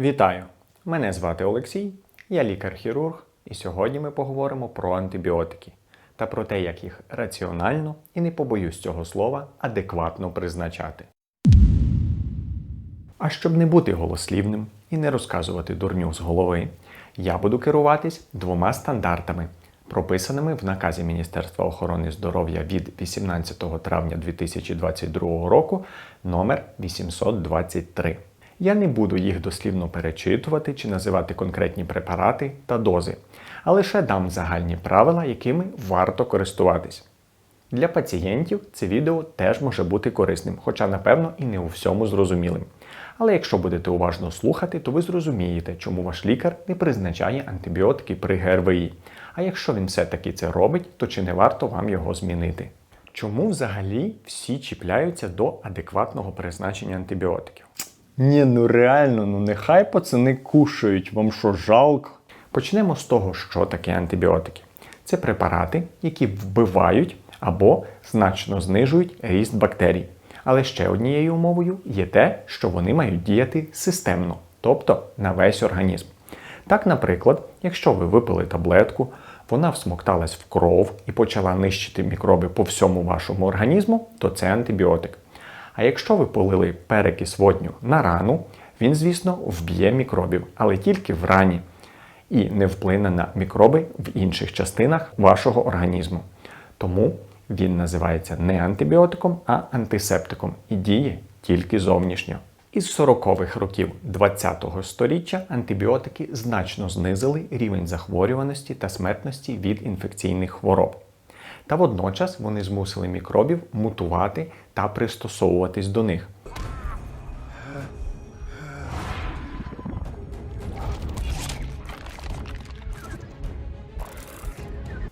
Вітаю! Мене звати Олексій, я лікар-хірург, і сьогодні ми поговоримо про антибіотики та про те, як їх раціонально і не побоюсь цього слова адекватно призначати. А щоб не бути голослівним і не розказувати дурню з голови, я буду керуватись двома стандартами, прописаними в наказі Міністерства охорони здоров'я від 18 травня 2022 року номер 823. Я не буду їх дослівно перечитувати чи називати конкретні препарати та дози, а лише дам загальні правила, якими варто користуватись. Для пацієнтів це відео теж може бути корисним, хоча, напевно, і не у всьому зрозумілим. Але якщо будете уважно слухати, то ви зрозумієте, чому ваш лікар не призначає антибіотики при ГРВІ. А якщо він все-таки це робить, то чи не варто вам його змінити? Чому взагалі всі чіпляються до адекватного призначення антибіотиків? Ні, ну реально, ну нехай пацани кушають, вам що жалко? Почнемо з того, що таке антибіотики. Це препарати, які вбивають або значно знижують ріст бактерій. Але ще однією умовою є те, що вони мають діяти системно, тобто на весь організм. Так, наприклад, якщо ви випили таблетку, вона всмокталась в кров і почала нищити мікроби по всьому вашому організму, то це антибіотик. А якщо ви полили перекис водню на рану, він, звісно, вб'є мікробів, але тільки в рані і не вплине на мікроби в інших частинах вашого організму. Тому він називається не антибіотиком, а антисептиком і діє тільки зовнішньо. Із 40-х років ХХ століття антибіотики значно знизили рівень захворюваності та смертності від інфекційних хвороб. Та водночас вони змусили мікробів мутувати та пристосовуватись до них.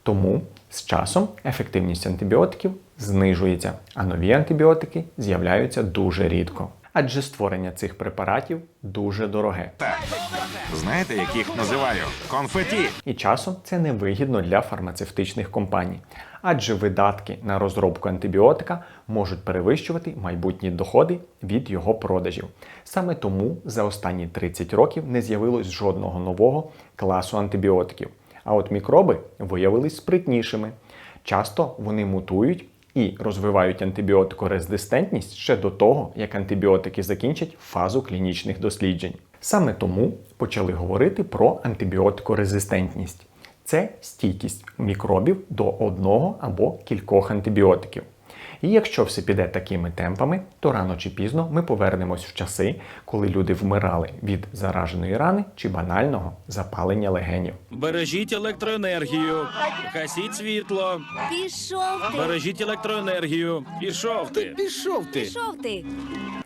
Тому з часом ефективність антибіотиків знижується, а нові антибіотики з'являються дуже рідко. Адже створення цих препаратів дуже дороге. Знаєте, як їх називаю? Конфеті. І часом це невигідно для фармацевтичних компаній, адже видатки на розробку антибіотика можуть перевищувати майбутні доходи від його продажів. Саме тому за останні 30 років не з'явилось жодного нового класу антибіотиків. А от мікроби виявились спритнішими. Часто вони мутують і розвивають антибіотикорезистентність ще до того, як антибіотики закінчать фазу клінічних досліджень. Саме тому почали говорити про антибіотикорезистентність. Це стійкість мікробів до одного або кількох антибіотиків. І якщо все піде такими темпами, то рано чи пізно ми повернемось в часи, коли люди вмирали від зараженої рани чи банального запалення легенів. Бережіть електроенергію, гасіть світло, Пішов ти! бережіть електроенергію. Пішов ти. Пішов ти. Пішов ти!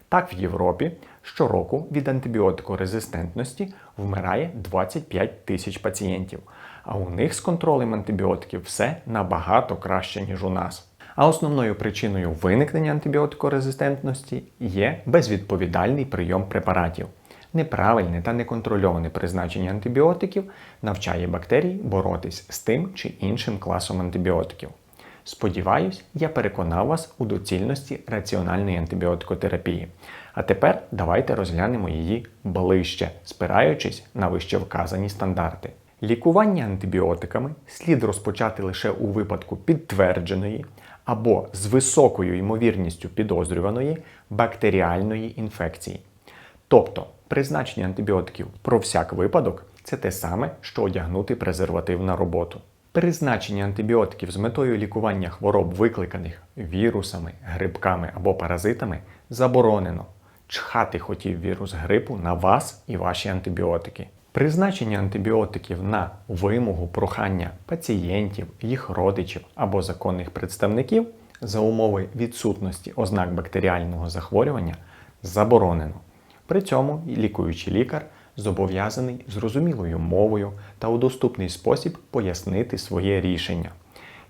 Так в Європі щороку від антибіотикорезистентності вмирає 25 тисяч пацієнтів, а у них з контролем антибіотиків все набагато краще, ніж у нас. А основною причиною виникнення антибіотикорезистентності є безвідповідальний прийом препаратів. Неправильне та неконтрольоване призначення антибіотиків навчає бактерій боротись з тим чи іншим класом антибіотиків. Сподіваюсь, я переконав вас у доцільності раціональної антибіотикотерапії. А тепер давайте розглянемо її ближче, спираючись на вище вказані стандарти. Лікування антибіотиками слід розпочати лише у випадку підтвердженої або з високою ймовірністю підозрюваної бактеріальної інфекції. Тобто призначення антибіотиків про всяк випадок це те саме, що одягнути презерватив на роботу. Призначення антибіотиків з метою лікування хвороб, викликаних вірусами, грибками або паразитами, заборонено. Чхати хотів вірус грипу на вас і ваші антибіотики. Призначення антибіотиків на вимогу прохання пацієнтів, їх родичів або законних представників за умови відсутності ознак бактеріального захворювання заборонено. При цьому лікуючий лікар зобов'язаний зрозумілою мовою та у доступний спосіб пояснити своє рішення.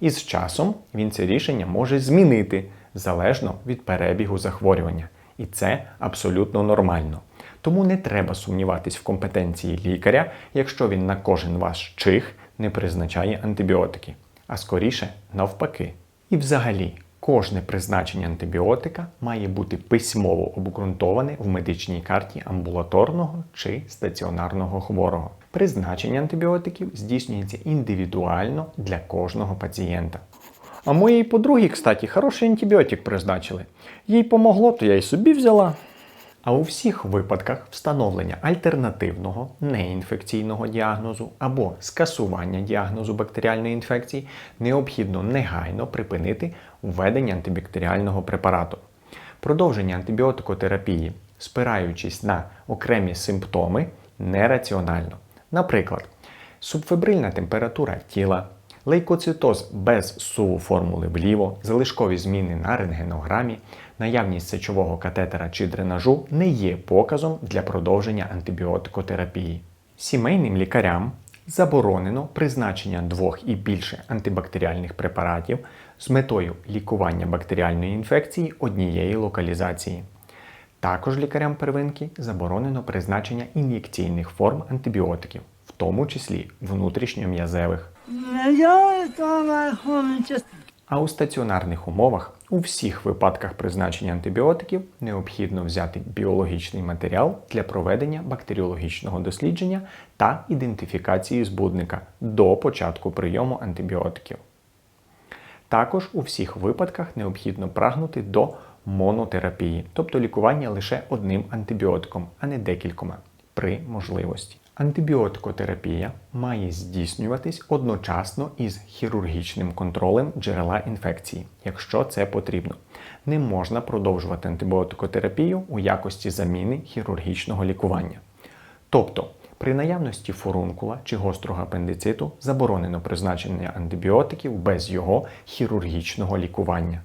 І з часом він це рішення може змінити залежно від перебігу захворювання. І це абсолютно нормально. Тому не треба сумніватись в компетенції лікаря, якщо він на кожен ваш чих не призначає антибіотики, а скоріше навпаки. І взагалі, Кожне призначення антибіотика має бути письмово обґрунтоване в медичній карті амбулаторного чи стаціонарного хворого. Призначення антибіотиків здійснюється індивідуально для кожного пацієнта. А моїй подругі, кстати, хороший антибіотик призначили. Їй помогло, то я й собі взяла. А у всіх випадках встановлення альтернативного неінфекційного діагнозу або скасування діагнозу бактеріальної інфекції необхідно негайно припинити введення антибактеріального препарату. Продовження антибіотикотерапії, спираючись на окремі симптоми, нераціонально. Наприклад, субфебрильна температура тіла, лейкоцитоз без суву формули вліво, залишкові зміни на рентгенограмі, наявність сечового катетера чи дренажу не є показом для продовження антибіотикотерапії. Сімейним лікарям заборонено призначення двох і більше антибактеріальних препаратів з метою лікування бактеріальної інфекції однієї локалізації. Також лікарям первинки заборонено призначення ін'єкційних форм антибіотиків, в тому числі внутрішньом'язевих. А у стаціонарних умовах у всіх випадках призначення антибіотиків необхідно взяти біологічний матеріал для проведення бактеріологічного дослідження та ідентифікації збудника до початку прийому антибіотиків. Також у всіх випадках необхідно прагнути до монотерапії, тобто лікування лише одним антибіотиком, а не декількома при можливості. Антибіотикотерапія має здійснюватись одночасно із хірургічним контролем джерела інфекції, якщо це потрібно. Не можна продовжувати антибіотикотерапію у якості заміни хірургічного лікування. Тобто, при наявності фурункула чи гострого апендициту заборонено призначення антибіотиків без його хірургічного лікування.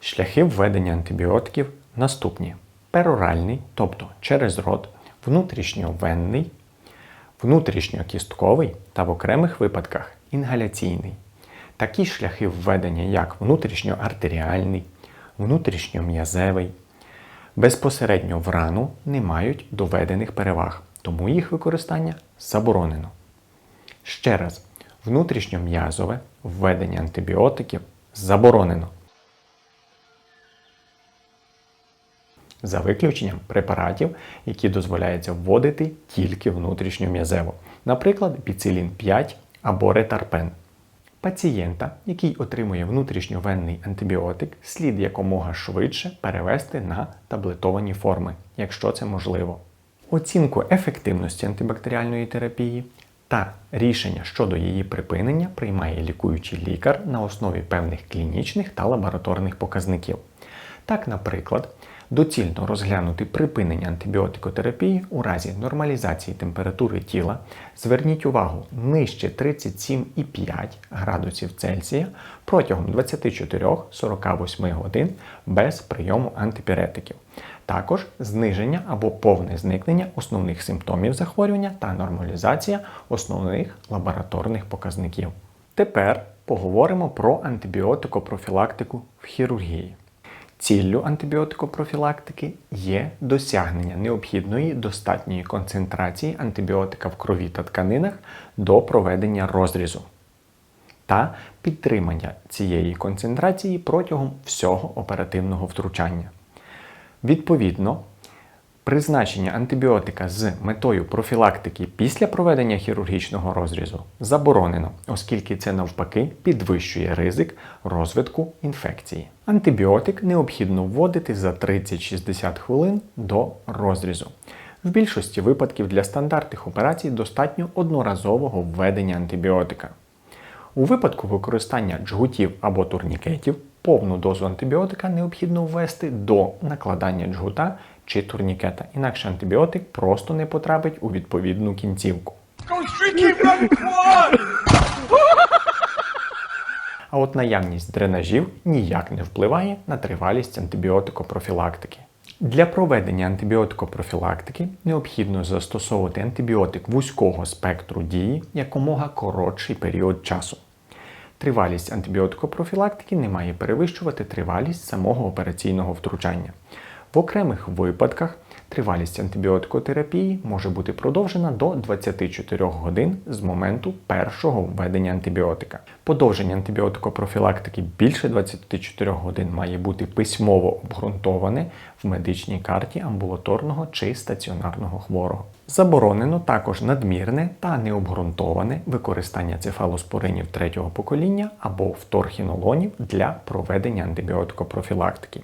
Шляхи введення антибіотиків наступні: пероральний, тобто через рот, внутрішньовенний, внутрішньокістковий та в окремих випадках інгаляційний. Такі шляхи введення, як внутрішньоартеріальний, внутрішньом'язевий, безпосередньо в рану не мають доведених переваг, тому їх використання заборонено. Ще раз, внутрішньом'язове введення антибіотиків заборонено. За виключенням препаратів, які дозволяється вводити тільки внутрішньом'язево, наприклад, піцилін 5 або ретарпен. Пацієнта, який отримує внутрішньовенний антибіотик, слід якомога швидше перевести на таблетовані форми, якщо це можливо. Оцінку ефективності антибактеріальної терапії та рішення щодо її припинення приймає лікуючий лікар на основі певних клінічних та лабораторних показників. Так, наприклад, доцільно розглянути припинення антибіотикотерапії у разі нормалізації температури тіла. Зверніть увагу нижче 37,5 градусів Цельсія протягом 24-48 годин без прийому антипіретиків. Також зниження або повне зникнення основних симптомів захворювання та нормалізація основних лабораторних показників. Тепер поговоримо про антибіотикопрофілактику в хірургії. Ціллю антибіотикопрофілактики є досягнення необхідної достатньої концентрації антибіотика в крові та тканинах до проведення розрізу та підтримання цієї концентрації протягом всього оперативного втручання. Відповідно, призначення антибіотика з метою профілактики після проведення хірургічного розрізу заборонено, оскільки це навпаки підвищує ризик розвитку інфекції. Антибіотик необхідно вводити за 30-60 хвилин до розрізу. В більшості випадків для стандартних операцій достатньо одноразового введення антибіотика. У випадку використання джгутів або турнікетів повну дозу антибіотика необхідно ввести до накладання джгута чи турнікета, інакше антибіотик просто не потрапить у відповідну кінцівку. А от наявність дренажів ніяк не впливає на тривалість антибіотикопрофілактики. Для проведення антибіотикопрофілактики необхідно застосовувати антибіотик вузького спектру дії якомога коротший період часу. Тривалість антибіотикопрофілактики не має перевищувати тривалість самого операційного втручання. В окремих випадках Тривалість антибіотикотерапії може бути продовжена до 24 годин з моменту першого введення антибіотика. Подовження антибіотикопрофілактики більше 24 годин має бути письмово обґрунтоване в медичній карті амбулаторного чи стаціонарного хворого. Заборонено також надмірне та необґрунтоване використання цефалоспоринів третього покоління або вторхінолонів для проведення антибіотикопрофілактики.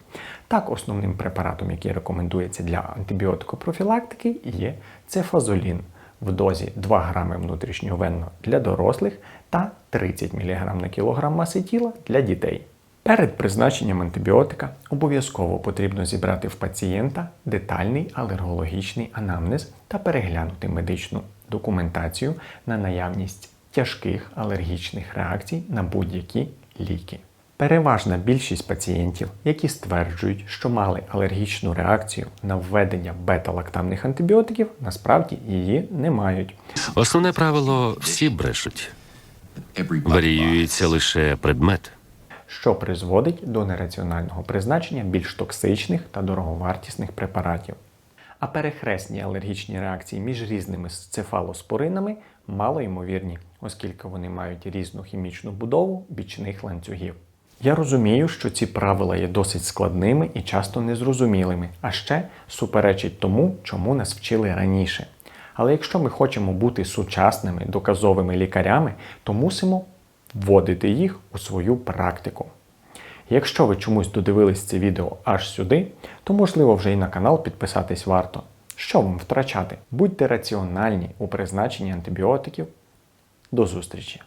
Так, основним препаратом, який рекомендується для антибіотикопрофілактики, є цефазолін в дозі 2 грами внутрішньовенно для дорослих та 30 мг на кілограм маси тіла для дітей. Перед призначенням антибіотика обов'язково потрібно зібрати в пацієнта детальний алергологічний анамнез та переглянути медичну документацію на наявність тяжких алергічних реакцій на будь-які ліки. Переважна більшість пацієнтів, які стверджують, що мали алергічну реакцію на введення бета-лактамних антибіотиків, насправді її не мають. Основне правило всі брешуть. Варіюється лише предмет. Що призводить до нераціонального призначення більш токсичних та дороговартісних препаратів. А перехресні алергічні реакції між різними цефалоспоринами мало ймовірні, оскільки вони мають різну хімічну будову бічних ланцюгів. Я розумію, що ці правила є досить складними і часто незрозумілими, а ще суперечить тому, чому нас вчили раніше. Але якщо ми хочемо бути сучасними доказовими лікарями, то мусимо вводити їх у свою практику. Якщо ви чомусь додивились це відео аж сюди, то можливо вже і на канал підписатись варто. Що вам втрачати? Будьте раціональні у призначенні антибіотиків. До зустрічі!